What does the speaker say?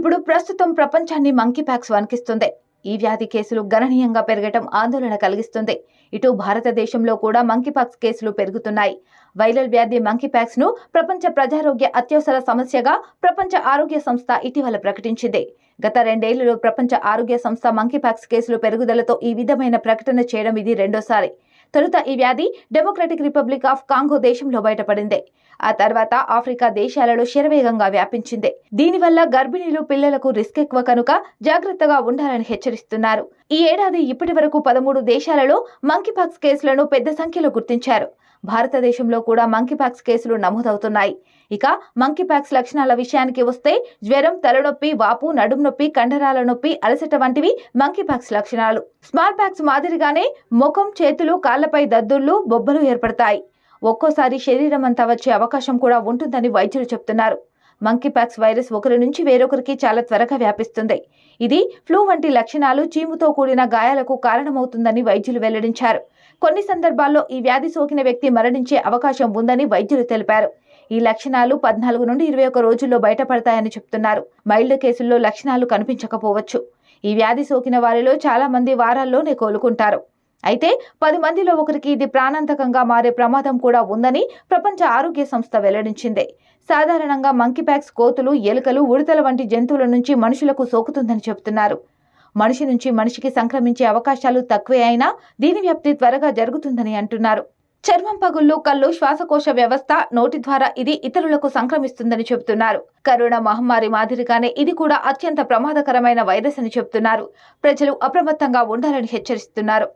ఇప్పుడు ప్రస్తుతం ప్రపంచాన్ని మంకీప్యాక్స్ వణికిస్తుంది. ఈ వ్యాధి కేసులు గణనీయంగా పెరగటం ఆందోళన కలిగిస్తుంది. ఇటు భారతదేశంలో కూడా మంకీపాక్స్ కేసులు పెరుగుతున్నాయి. వైరల్ వ్యాధి మంకీపాక్స్ను ప్రపంచ ప్రజారోగ్య అత్యవసర సమస్యగా ప్రపంచ ఆరోగ్య సంస్థ ఇటీవల ప్రకటించింది. గత రెండేళ్ళలో ప్రపంచ ఆరోగ్య సంస్థ మంకీపాక్స్ కేసులు పెరుగుదలతో ఈ విధమైన ప్రకటన చేయడం ఇది రెండోసారి. తొలుత ఈ వ్యాధి డెమోక్రటిక్ రిపబ్లిక్ ఆఫ్ కాంగో దేశంలో బయటపడింది. ఆ తర్వాత ఆఫ్రికా దేశాలలో శరవేగంగా వ్యాపించింది. దీనివల్ల గర్భిణీలు పిల్లలకు రిస్క్ ఎక్కువ కనుక జాగ్రత్తగా ఉండాలని హెచ్చరిస్తున్నారు. ఈ ఏడాది ఇప్పటి వరకు పదమూడు దేశాలలో మంకీపాక్స్ కేసులను పెద్ద సంఖ్యలో గుర్తించారు. భారతదేశంలో కూడా మంకీపాక్స్ కేసులు నమోదవుతున్నాయి. ఇక మంకీపాక్స్ లక్షణాల విషయానికి వస్తే జ్వరం తలనొప్పి వాపు నడుము నొప్పి కండరాల నొప్పి అలసట వంటివి మంకీపాక్స్ లక్షణాలు. స్మాల్ పాక్స్ మాదిరిగానే ముఖం చేతులు కాళ్ళపై దద్దుర్లు బొబ్బలు ఏర్పడతాయి. ఒక్కోసారి శరీరం అంతా వచ్చే అవకాశం కూడా ఉంటుందని వైద్యులు చెప్తున్నారు. మంకీపాక్స్ వైరస్ ఒకరి నుంచి వేరొకరికి చాలా త్వరగా వ్యాపిస్తుంది. ఇది ఫ్లూ వంటి లక్షణాలు చీముతో కూడిన గాయాలకు కారణమవుతుందని వైద్యులు వెల్లడించారు. కొన్ని సందర్భాల్లో ఈ వ్యాధి సోకిన వ్యక్తి మరణించే అవకాశం ఉందని వైద్యులు తెలిపారు. ఈ లక్షణాలు పద్నాలుగు నుండి ఇరవై ఒక్క రోజుల్లో బయటపడతాయని చెప్తున్నారు. మైల్డ్ కేసుల్లో లక్షణాలు కనిపించకపోవచ్చు. ఈ వ్యాధి సోకిన వారిలో చాలా మంది వారాల్లోనే కోలుకుంటారు. అయితే పది మందిలో ఒకరికి ఇది ప్రాణాంతకంగా మారే ప్రమాదం కూడా ఉందని ప్రపంచ ఆరోగ్య సంస్థ వెల్లడించింది. సాధారణంగా మంకీప్యాక్స్ కోతులు ఎలుకలు ఉడతల వంటి జంతువుల నుంచి మనుషులకు సోకుతుందని చెబుతున్నారు. మనిషి నుంచి మనిషికి సంక్రమించే అవకాశాలు తక్కువే అయినా దీని వ్యాప్తి త్వరగా జరుగుతుందని అంటున్నారు. చర్మం పగుళ్ళు కళ్ళు శ్వాసకోశ వ్యవస్థ నోటి ద్వారా ఇది ఇతరులకు సంక్రమిస్తుందని చెబుతున్నారు. కరోనా మహమ్మారి మాదిరిగానే ఇది కూడా అత్యంత ప్రమాదకరమైన వైరస్ అని చెబుతున్నారు. ప్రజలు అప్రమత్తంగా ఉండాలని హెచ్చరిస్తున్నారు.